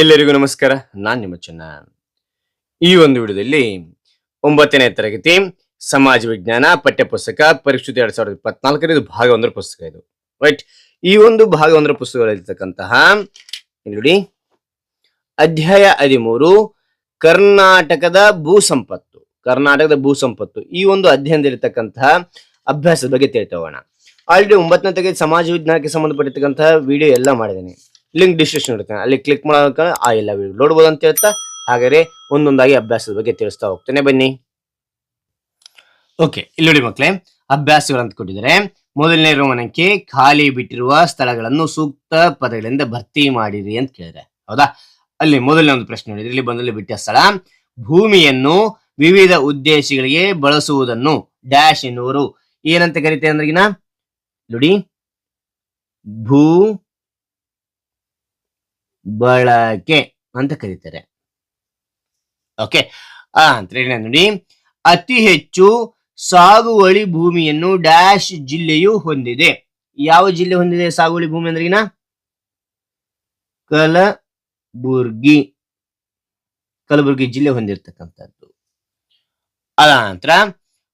ಎಲ್ಲರಿಗೂ ನಮಸ್ಕಾರ. ನಾನ್ ನಿಮ್ಮ ಚೆನ್ನ. ಈ ಒಂದು ವಿಡಿಯೋದಲ್ಲಿ ಒಂಬತ್ತನೇ ತರಗತಿ ಸಮಾಜ ವಿಜ್ಞಾನ ಪಠ್ಯಪುಸ್ತಕ ಪರಿಶುದ್ಧ ಎರಡ್ ಸಾವಿರದ ಇಪ್ಪತ್ನಾಲ್ಕರ ಇದು ಭಾಗ ಒಂದರ ಪುಸ್ತಕ ಇದು. ರೈಟ್ ಈ ಒಂದು ಭಾಗ ಒಂದರ ಪುಸ್ತಕದಲ್ಲಿರ್ತಕ್ಕಂತಹ, ಇಲ್ಲಿ ನೋಡಿ. ಅಧ್ಯಾಯ ಹದಿಮೂರು, ಕರ್ನಾಟಕದ ಭೂ ಸಂಪತ್ತು. ಕರ್ನಾಟಕದ ಭೂ ಸಂಪತ್ತು. ಈ ಒಂದು ಅಧ್ಯಯನದಲ್ಲಿರ್ತಕ್ಕಂತಹ ಅಭ್ಯಾಸದ ಬಗ್ಗೆ ತಿಳ್ತಾ ಹೋಗೋಣ ಆಲ್ರೆಡಿ ಒಂಬತ್ತನೇ ತರಗತಿ ಸಮಾಜ ವಿಜ್ಞಾನಕ್ಕೆ ಸಂಬಂಧಪಟ್ಟಿರ್ತಕ್ಕಂತಹ ವಿಡಿಯೋ ಎಲ್ಲ ಮಾಡಿದ್ದೇನೆ. ಲಿಂಕ್ ಡಿಸ್ಕ್ರಿಪ್ಷನ್ ಇರ್ತೇನೆ. ಅಲ್ಲಿ ಕ್ಲಿಕ್ ಮಾಡೋದಕ್ಕೆ ಆ ಎಲ್ಲ ವಿಡಿಯೋ ನೋಡ್ಬೋದು ಅಂತ ಹೇಳ್ತಾ ಹಾಗಾದ್ರೆ ಒಂದೊಂದಾಗಿ ಅಭ್ಯಾಸದ ಬಗ್ಗೆ ತಿಳಿಸ್ತಾ ಹೋಗ್ತೇನೆ. ಬನ್ನಿ. ಓಕೆ ಇಲ್ಲಿ ನೋಡಿ ಮಕ್ಕಳೇ ಅಭ್ಯಾಸಗಳು ಅಂತ ಕೊಟ್ಟಿದ್ದಾರೆ. ಮೊದಲನೇ ರೋಮನಕ್ಕೆ ಖಾಲಿ ಬಿಟ್ಟಿರುವ ಸ್ಥಳಗಳನ್ನು ಸೂಕ್ತ ಪದಗಳಿಂದ ಭರ್ತಿ ಮಾಡಿರಿ ಅಂತ ಕೇಳಿದ್ರೆ, ಹೌದಾ? ಅಲ್ಲಿ ಮೊದಲನೇ ಒಂದು ಪ್ರಶ್ನೆ ನೋಡಿದ್ರೆ, ಇಲ್ಲಿ ಬಂದಲ್ಲಿ ಬಿಟ್ಟ ಸ್ಥಳ, ಭೂಮಿಯನ್ನು ವಿವಿಧ ಉದ್ದೇಶಗಳಿಗೆ ಬಳಸುವುದನ್ನು ಡ್ಯಾಶ್ ಎನ್ನುವರು. ಏನಂತ ಕರಿತೇವೆ ಅಂದ್ರಗಿನ? ನೋಡಿ, ಭೂ ಬಳಕೆ ಅಂತ ಕರೀತಾರೆ. ಓಕೆ ಆ, ಅಂತ ನೋಡಿ. ಅತಿ ಹೆಚ್ಚು ಸಾಗುವಳಿ ಭೂಮಿಯನ್ನು ಡ್ಯಾಶ್ ಜಿಲ್ಲೆಯು ಹೊಂದಿದೆ. ಯಾವ ಜಿಲ್ಲೆ ಹೊಂದಿದೆ ಸಾಗುವಳಿ ಭೂಮಿ ಅಂದ್ರಿಗಿನ ಕಲಬುರ್ಗಿ. ಕಲಬುರ್ಗಿ ಜಿಲ್ಲೆ ಹೊಂದಿರತಕ್ಕಂಥದ್ದು. ಅದ ನಂತರ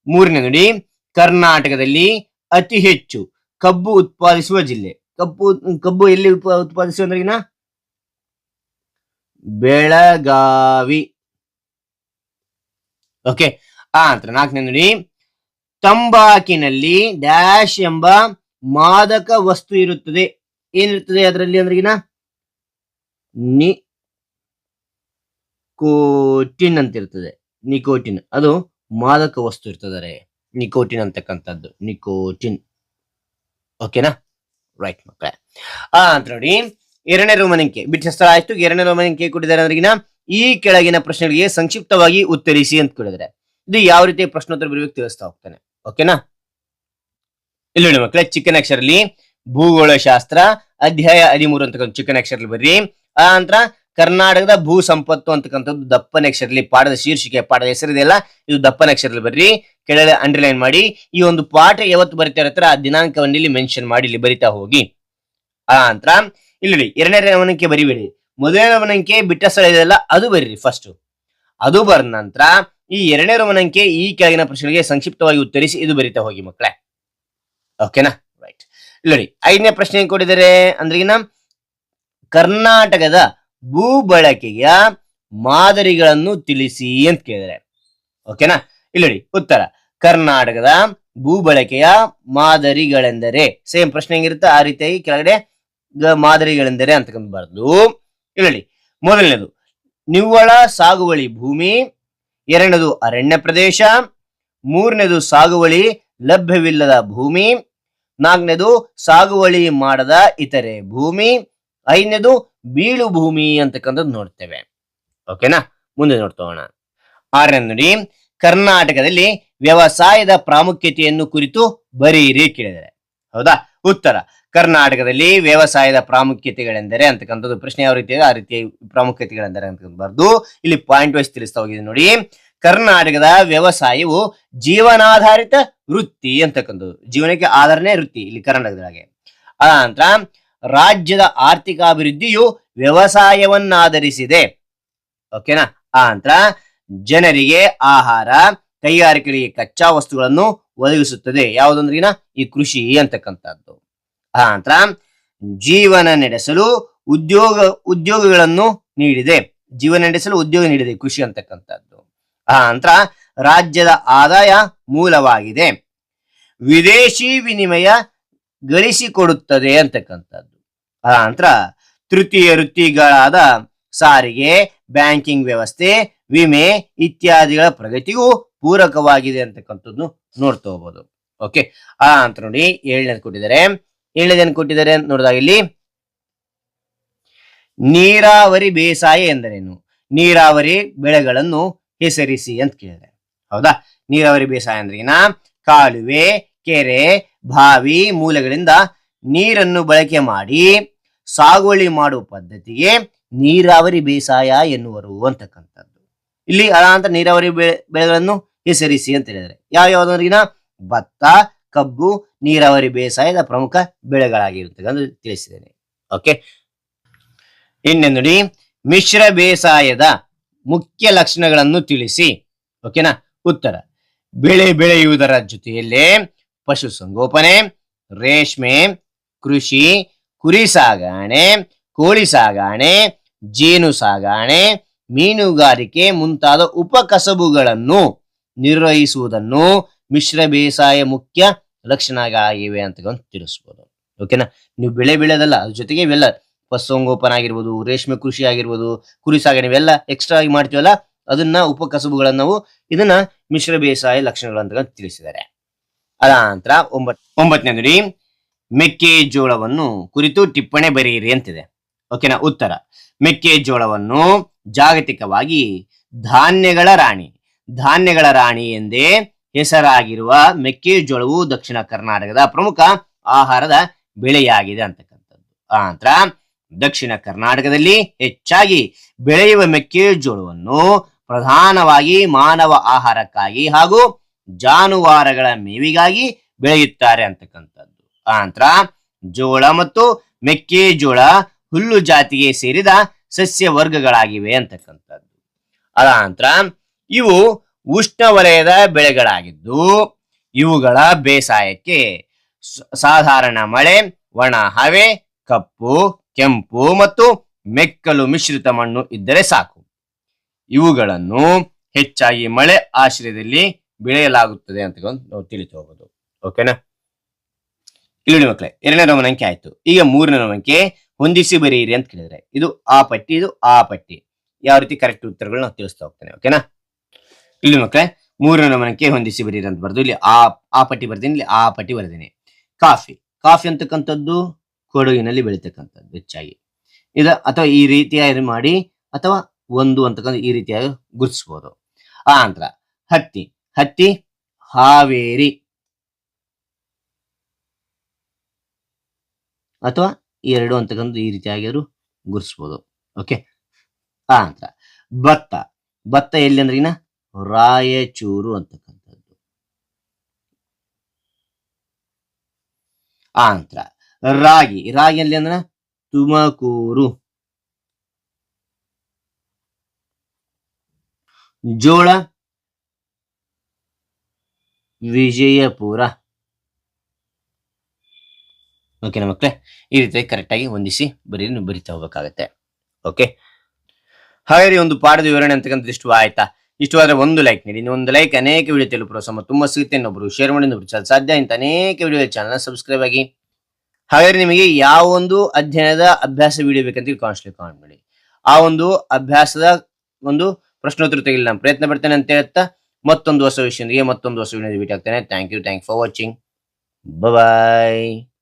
ಮೂರನೇ ನೋಡಿ. ಕರ್ನಾಟಕದಲ್ಲಿ ಅತಿ ಹೆಚ್ಚು ಕಬ್ಬು ಉತ್ಪಾದಿಸುವ ಜಿಲ್ಲೆ. ಕಬ್ಬು ಕಬ್ಬು ಎಲ್ಲಿ ಉತ್ಪ- ಉತ್ಪಾದಿಸುವ ಅಂದ್ರಿಗಿನ ಬೆಳಗಾವಿ. ಓಕೆ ಆ ನಂತರ ನಾಲ್ಕನೇ ನೋಡಿ. ತಂಬಾಕಿನಲ್ಲಿ ಡ್ಯಾಶ್ ಎಂಬ ಮಾದಕ ವಸ್ತು ಇರುತ್ತದೆ. ಏನಿರ್ತದೆ ಅದರಲ್ಲಿ ಅಂದ್ರಿಗಿನ? ನಿ ಕೋಟಿನ್ ಅಂತ ಇರ್ತದೆ ನಿಕೋಟಿನ್, ಅದು ಮಾದಕ ವಸ್ತು ಇರ್ತದರೆ. ನಿಕೋಟಿನ್ ಅಂತಕ್ಕಂಥದ್ದು, ನಿಕೋಟಿನ್. ಓಕೆನಾ ರೈಟ್ ಮಕ್ಕಳೇ. ಆ ಅಂತ ನೋಡಿ. ಎರಡನೇ ರೋಮನಂಕೆ ಬಿಟ್ಟ ಸ್ಥಳ ಆಯ್ತು, ಎರಡನೇ ರೋಮನಂಕೆ ಕೊಟ್ಟಿದ್ದಾರೆ ಅಂದ್ರಿಗಿನ ಈ ಕೆಳಗಿನ ಪ್ರಶ್ನೆಗಳಿಗೆ ಸಂಕ್ಷಿಪ್ತವಾಗಿ ಉತ್ತರಿಸಿ ಅಂತ ಕೇಳಿದ್ರೆ ಇದು ಯಾವ ರೀತಿ ಪ್ರಶ್ನೋತ್ತರ ಬರಬೇಕು ತಿಳಿಸ್ತಾ ಹೋಗ್ತಾನೆ. ಓಕೆನಾ ಇಲ್ಲಿ ನೋಡಿ ಮಕ್ಕಳೇ, ಚಿಕ್ಕನ ಅಕ್ಷರಲ್ಲಿ ಭೂಗೋಳಶಾಸ್ತ್ರ, ಅಧ್ಯಾಯ ಹದಿಮೂರು ಅಂತಕ್ಕಂಥ ಚಿಕ್ಕನ ಅಕ್ಷರಲ್ಲಿ ಬರ್ರಿ ಆ ನಂತರ ಕರ್ನಾಟಕದ ಭೂ ಸಂಪತ್ತು ಅಂತಕ್ಕಂಥದ್ದು ದಪ್ಪನ ಅಕ್ಷರದಲ್ಲಿ ಪಾಠದ ಶೀರ್ಷಿಕೆ, ಪಾಠದ ಹೆಸರಿದೆಯಲ್ಲ ಇದು ದಪ್ಪನ ಅಕ್ಷರದಲ್ಲಿ ಬರ್ರಿ ಕೆಳಗೆ ಅಂಡರ್ಲೈನ್ ಮಾಡಿ, ಈ ಒಂದು ಪಾಠ ಯಾವತ್ತು ಬರಿತಾ ಆ ದಿನಾಂಕವನ್ನು ಇಲ್ಲಿ ಮೆನ್ಷನ್ ಮಾಡಿ, ಇಲ್ಲಿ ಬರಿತಾ ಹೋಗಿ. ಆ ನಂತರ ಇಲ್ಲಿ ಎರಡನೇ ಗಮನಕ್ಕೆ ಬರಿಬೇಡಿ. ಮೊದಲನೇ ರವನಂಕೆ ಬಿಟ್ಟ ಸ್ಥಳ ಇದೆಯಲ್ಲ, ಅದು ಬರೀರಿ ಫಸ್ಟ್ ಅದು ಬರೆದ ನಂತರ ಈ ಎರಡನೇ ರವನಂಕೆ ಈ ಕೆಳಗಿನ ಪ್ರಶ್ನೆಗಳಿಗೆ ಸಂಕ್ಷಿಪ್ತವಾಗಿ ಉತ್ತರಿಸಿ ಇದು ಬರಿತಾ ಹೋಗಿ ಮಕ್ಕಳೇ. ಓಕೆನಾ? ರೈಟ್ ನೋಡಿ ಐದನೇ ಪ್ರಶ್ನೆ ಏನ್ ಕೊಟ್ಟಿದ್ದಾರೆ? ಅಂದ್ರಿಗಿನ ಕರ್ನಾಟಕದ ಭೂ ಬಳಕೆಯ ಮಾದರಿಗಳನ್ನು ತಿಳಿಸಿ ಅಂತ ಕೇಳಿದರೆ ಓಕೆನಾ? ಇಲ್ಲಿ ಉತ್ತರ. ಕರ್ನಾಟಕದ ಭೂ ಬಳಕೆಯ ಮಾದರಿಗಳೆಂದರೆ ಸೇಮ್ ಪ್ರಶ್ನೆ ಹೆಂಗಿರುತ್ತೆ? ಆ ರೀತಿಯಾಗಿ ಕೆಳಗಡೆ ಮಾದರಿಗಳೆಂದರೆ ಅಂತಕ್ಕಂಥ ಬರೆದು ಹೇಳಿ ಮೊದಲನೇದು, ನಿವ್ವಳ ಸಾಗುವಳಿ ಭೂಮಿ, ಎರಡನೇದು ಅರಣ್ಯ ಪ್ರದೇಶ, ಮೂರನೇದು ಸಾಗುವಳಿ ಲಭ್ಯವಿಲ್ಲದ ಭೂಮಿ, ನಾಲ್ಕನೇದು ಸಾಗುವಳಿ ಮಾಡದ ಇತರೆ ಭೂಮಿ, ಐದನೇದು ಬೀಳು ಭೂಮಿ ಅಂತಕ್ಕಂಥದ್ದು ನೋಡ್ತೇವೆ. ಓಕೆನಾ? ಮುಂದೆ ನೋಡ್ತೋಣ. ಆರನೇ ನೋಡಿ, ಕರ್ನಾಟಕದಲ್ಲಿ ವ್ಯವಸಾಯದ ಪ್ರಾಮುಖ್ಯತೆಯನ್ನು ಕುರಿತು ಬರೀರಿ ಕೇಳಿದರೆ. ಹೌದಾ? ಉತ್ತರ. ಕರ್ನಾಟಕದಲ್ಲಿ ವ್ಯವಸಾಯದ ಪ್ರಾಮುಖ್ಯತೆಗಳೆಂದರೆ ಅಂತಕ್ಕಂಥದ್ದು ಪ್ರಶ್ನೆ ಯಾವ ರೀತಿ ಆ ರೀತಿಯ ಪ್ರಾಮುಖ್ಯತೆಗಳೆಂದರೆ ಅಂತ ಬರ್ದು ಇಲ್ಲಿ ಪಾಯಿಂಟ್ ವೈಸ್ ತಿಳಿಸ್ತಾ ಹೋಗಿದೆ ನೋಡಿ. ಕರ್ನಾಟಕದ ವ್ಯವಸಾಯವು ಜೀವನಾಧಾರಿತ ವೃತ್ತಿ ಅಂತಕ್ಕಂಥದ್ದು. ಜೀವನಕ್ಕೆ ಆಧಾರನೇ ವೃತ್ತಿ ಇಲ್ಲಿ ಕರ್ನಾಟಕದೊಳಗೆ. ಆ ನಂತರ ರಾಜ್ಯದ ಆರ್ಥಿಕಾಭಿವೃದ್ಧಿಯು ವ್ಯವಸಾಯವನ್ನಾಧರಿಸಿದೆ. ಓಕೆನಾ ಆ ನಂತರ ಜನರಿಗೆ ಆಹಾರ, ಕೈಗಾರಿಕೆಗಳಿಗೆ ಕಚ್ಚಾ ವಸ್ತುಗಳನ್ನು ಒದಗಿಸುತ್ತದೆ. ಯಾವುದಂದ್ರಿನ ಈ ಕೃಷಿ ಅಂತಕ್ಕಂಥದ್ದು. ಆ ನಂತರ ಜೀವನ ನಡೆಸಲು ಉದ್ಯೋಗ, ಉದ್ಯೋಗಗಳನ್ನು ನೀಡಿದೆ. ಜೀವನ ನಡೆಸಲು ಉದ್ಯೋಗ ನೀಡಿದೆ, ಕೃಷಿ ಅಂತಕ್ಕಂಥದ್ದು. ಆ ನಂತರ ರಾಜ್ಯದ ಆದಾಯ ಮೂಲವಾಗಿದೆ. ವಿದೇಶಿ ವಿನಿಮಯ ಗಳಿಸಿಕೊಡುತ್ತದೆ ಅಂತಕ್ಕಂಥದ್ದು. ಆ ನಂತರ ತೃತೀಯ ವೃತ್ತಿಗಳಾದ ಸಾರಿಗೆ, ಬ್ಯಾಂಕಿಂಗ್ ವ್ಯವಸ್ಥೆ, ವಿಮೆ ಇತ್ಯಾದಿಗಳ ಪ್ರಗತಿಗೂ ಪೂರಕವಾಗಿದೆ ಅಂತಕ್ಕಂಥದ್ದು ನೋಡ್ತಾ ಹೋಗ್ಬೋದು. ಓಕೆ ಆ ನಂತರ ನೋಡಿ, ಏಳನೇದು ಕೊಟ್ಟಿದ್ದಾರೆ. ಏಳನೇದೇನು ಕೊಟ್ಟಿದ್ದಾರೆ ಅಂತ ನೋಡಿದಾಗ ಇಲ್ಲಿ, ನೀರಾವರಿ ಬೇಸಾಯ ಎಂದರೇನು? ನೀರಾವರಿ ಬೆಳೆಗಳನ್ನು ಹೆಸರಿಸಿ ಅಂತ ಕೇಳಿದೆ. ಹೌದಾ? ನೀರಾವರಿ ಬೇಸಾಯ ಅಂದ್ರೆ ಕಾಲುವೆ, ಕೆರೆ, ಬಾವಿ, ಮೂಲಗಳಿಂದ ನೀರನ್ನು ಬಳಕೆ ಮಾಡಿ ಸಾಗುವಳಿ ಮಾಡುವ ಪದ್ಧತಿಗೆ ನೀರಾವರಿ ಬೇಸಾಯ ಎನ್ನುವರು ಅಂತಕ್ಕಂಥದ್ದು. ಇಲ್ಲಿ ಅದಾದ ನೀರಾವರಿ ಬೆಳೆ, ಬೆಳೆಗಳನ್ನು ಹೆಸರಿಸಿ ಅಂತ ಹೇಳಿದರೆ ಯಾವ ಯಾವ್ದಂದ್ರಿಗಿನ ಭತ್ತ ಕಬ್ಬು, ನೀರಾವರಿ ಬೇಸಾಯದ ಪ್ರಮುಖ ಬೆಳೆಗಳಾಗಿರುತ್ತದೆ ಅಂತ ತಿಳಿಸಿದ್ದೇನೆ. ಓಕೆ. ಇನ್ನೇ ನೋಡಿ, ಮಿಶ್ರ ಬೇಸಾಯದ ಮುಖ್ಯ ಲಕ್ಷಣಗಳನ್ನು ತಿಳಿಸಿ. ಓಕೆನಾ? ಉತ್ತರ. ಬೆಳೆ ಬೆಳೆಯುವುದರ ಜೊತೆಯಲ್ಲೇ ಪಶುಸಂಗೋಪನೆ ರೇಷ್ಮೆ, ಕೃಷಿ, ಕುರಿ ಸಾಗಾಣೆ, ಕೋಳಿ ಸಾಗಾಣೆ, ಜೇನು ಸಾಗಾಣೆ, ಮೀನುಗಾರಿಕೆ ಮುಂತಾದ ಉಪಕಸಬುಗಳನ್ನು ನಿರ್ವಹಿಸುವುದನ್ನು ಮಿಶ್ರ ಬೇಸಾಯ ಮುಖ್ಯ ಲಕ್ಷಣಗಳಾಗಿವೆ ಅಂತ ತಿಳಿಸ್ಬೋದು. ಓಕೆನಾ ನೀವು ಬೆಳೆ ಬೆಳೆದಲ್ಲ, ಅದ್ರ ಜೊತೆಗೆ ಇವೆಲ್ಲ ಪಶುಸಂಗೋಪನೆ ಆಗಿರ್ಬೋದು ರೇಷ್ಮೆ ಕೃಷಿ ಆಗಿರ್ಬೋದು ಕುರಿ ಸಾಗಣೆ ಇವೆಲ್ಲ ಎಕ್ಸ್ಟ್ರಾ ಆಗಿ ಮಾಡ್ತೀವಲ್ಲ, ಅದನ್ನ ಉಪಕಸಬುಗಳನ್ನ ನಾವು ಇದನ್ನ ಮಿಶ್ರ ಬೇಸಾಯ ಲಕ್ಷಣಗಳು ಅಂತ ತಿಳಿಸಿದ್ದಾರೆ. ಅದ ನಂತರ ಒಂಬತ್, ಒಂಬತ್ತನೇ ನೋಡಿ, ಮೆಕ್ಕೆಜೋಳವನ್ನು ಕುರಿತು ಟಿಪ್ಪಣಿ ಬರೆಯಿರಿ ಅಂತಿದೆ. ಓಕೆನಾ ಉತ್ತರ. ಮೆಕ್ಕೆಜೋಳವನ್ನು ಜಾಗತಿಕವಾಗಿ ಧಾನ್ಯಗಳ ರಾಣಿ ಧಾನ್ಯಗಳ ರಾಣಿ ಎಂದೇ ಹೆಸರಾಗಿರುವ ಮೆಕ್ಕೆಜೋಳವು ದಕ್ಷಿಣ ಕರ್ನಾಟಕದ ಪ್ರಮುಖ ಆಹಾರದ ಬೆಳೆಯಾಗಿದೆ ಅಂತಕ್ಕಂಥದ್ದು. ಆ ದಕ್ಷಿಣ ಕರ್ನಾಟಕದಲ್ಲಿ ಹೆಚ್ಚಾಗಿ ಬೆಳೆಯುವ ಮೆಕ್ಕೆಜೋಳವನ್ನು ಪ್ರಧಾನವಾಗಿ ಮಾನವ ಆಹಾರಕ್ಕಾಗಿ ಹಾಗೂ ಜಾನುವಾರುಗಳ ಮೇವಿಗಾಗಿ ಬೆಳೆಯುತ್ತಾರೆ ಅಂತಕ್ಕಂಥದ್ದು. ಆ ಜೋಳ ಮತ್ತು ಮೆಕ್ಕೆಜೋಳ ಹುಲ್ಲು ಜಾತಿಗೆ ಸೇರಿದ ಸಸ್ಯ ವರ್ಗಗಳಾಗಿವೆ ಅಂತಕ್ಕಂಥದ್ದು. ಅದ ನಂತರ ಇವು ಉಷ್ಣವಲಯದ ಬೆಳೆಗಳಾಗಿದ್ದು, ಇವುಗಳ ಬೇಸಾಯಕ್ಕೆ ಸಾಧಾರಣ ಮಳೆ, ಒಣ ಹವೆ, ಕಪ್ಪು, ಕೆಂಪು ಮತ್ತು ಮೆಕ್ಕಲು ಮಿಶ್ರಿತ ಮಣ್ಣು ಇದ್ದರೆ ಸಾಕು. ಇವುಗಳನ್ನು ಹೆಚ್ಚಾಗಿ ಮಳೆ ಆಶ್ರಯದಲ್ಲಿ ಬೆಳೆಯಲಾಗುತ್ತದೆ ಅಂತ ನಾವು ತಿಳಿತು ಹೋಗೋದು. ಓಕೆನಾ ಇಲ್ಲಿ ಮಕ್ಕಳೇ ಎರಡನೇ ನಮನಂಕೆ ಆಯ್ತು. ಈಗ ಮೂರನೇ ರಮಣಂಕೆ ಹೊಂದಿಸಿ ಬರೀರಿ ಅಂತ ಕೇಳಿದ್ರೆ, ಇದು ಆ ಪಟ್ಟಿ, ಇದು ಆ ಪಟ್ಟಿ. ಯಾವ ರೀತಿ ಕರೆಕ್ಟ್ ಉತ್ತರಗಳು ನಾವು ತಿಳಿಸ್ತಾ ಹೋಗ್ತೇನೆ ಓಕೆನಾ ಇಲ್ಲಿ ಮಕ್ಕಳೇ, ಮೂರನೇ ನಮನಕ್ಕೆ ಹೊಂದಿಸಿ ಬರೀರಿ ಅಂತ ಬರ್ದು ಇಲ್ಲಿ ಆ ಆ ಪಟ್ಟಿ ಬರ್ತೀನಿ ಇಲ್ಲಿ ಆ ಪಟ್ಟಿ ಬರ್ತೀನಿ ಕಾಫಿ. ಕಾಫಿ ಅಂತಕ್ಕಂಥದ್ದು ಕೊಡಗಿನಲ್ಲಿ ಬೆಳಿತಕ್ಕಂಥದ್ದು, ಹೆಚ್ಚಾಗಿ. ಇದ, ಅಥವಾ ಈ ರೀತಿಯಾಗಿ ಮಾಡಿ, ಅಥವಾ ಒಂದು ಅಂತಕ್ಕಂಥ ಈ ರೀತಿಯಾಗಿ ಗುರುತಿಸ್ಬೋದು ಆ ನಂತರ, ಹತ್ತಿ. ಹತ್ತಿ, ಹಾವೇರಿ. ಅಥವಾ ಎರಡು ಅಂತಕ್ಕಂಥ ಈ ರೀತಿಯಾಗಿದ್ರು ಗುರುತಿಸ್ಬೋದು ಓಕೆ? ಆ ನಂತರ, ಭತ್ತ. ಭತ್ತ ಎಲ್ಲಿ ಅಂದ್ರೆ ರಾಯಚೂರು ಅಂತಕ್ಕಂಥದ್ದು. ಆ ನಂತರ ರಾಗಿ. ರಾಗಿ ಅಲ್ಲಿ ಅಂದ್ರೆ ತುಮಕೂರು. ಜೋಳ. ವಿಜಯಪುರ. ಓಕೆನಾ ಮಕ್ಕಳೇ ಈ ರೀತಿ ಕರೆಕ್ಟ್ ಆಗಿ ಹೊಂದಿಸಿ ಬರೀ ಬರಿತಾ ಹೋಗ್ಬೇಕಾಗತ್ತೆ. ಓಕೆ ಹಾಗೆ ಒಂದು ಪಾಠದ ವಿವರಣೆ ಅಂತಕ್ಕಂಥದ್ದು ಇಷ್ಟು ಆಯ್ತಾ? ಇಷ್ಟವಾದ್ರೆ ಒಂದು ಲೈಕ್ ನೀಡಿ. ಒಂದು ಲೈಕ್ ಅನೇಕ ವಿಡಿಯೋ ತೆಲುಗು ಪ್ರೋತ್ಸಾಹ ತುಂಬ ಸಿಗುತ್ತೆ ಇನ್ನೊಬ್ರು ಶೇರ್ ಮಾಡಿ ಸಾಧ್ಯ. ಇಂತ ಅನೇಕ ವಿಡಿಯೋ ಚಾನಲ್ ಸಬ್ಸ್ಕ್ರೈಬ್ ಆಗಿ. ಹಾಗಾದ್ರೆ ನಿಮಗೆ ಯಾವ ಒಂದು ಅಧ್ಯಯನದ ಅಭ್ಯಾಸ ವಿಡಿಯೋ ಬೇಕಂತ ಕಾನ್ಸ್ಟ್ಲಿ ಕಾಮೆಂಟ್ ಮಾಡಿ. ಆ ಒಂದು ಅಭ್ಯಾಸದ ಒಂದು ಪ್ರಶ್ನೋತ್ತರ ತೆಗೆಯಲು ನಾನು ಪ್ರಯತ್ನ ಪಡ್ತೇನೆ ಅಂತ ಹೇಳ್ತಾ ಮತ್ತೊಂದು ಹೊಸ ವಿಷಯದೊಂದಿಗೆ ಮತ್ತೊಂದು ಹೊಸ ವಿಡಿಯೋ ಭೇಟಿ ಆಗ್ತೇನೆ thank you thank for watching bye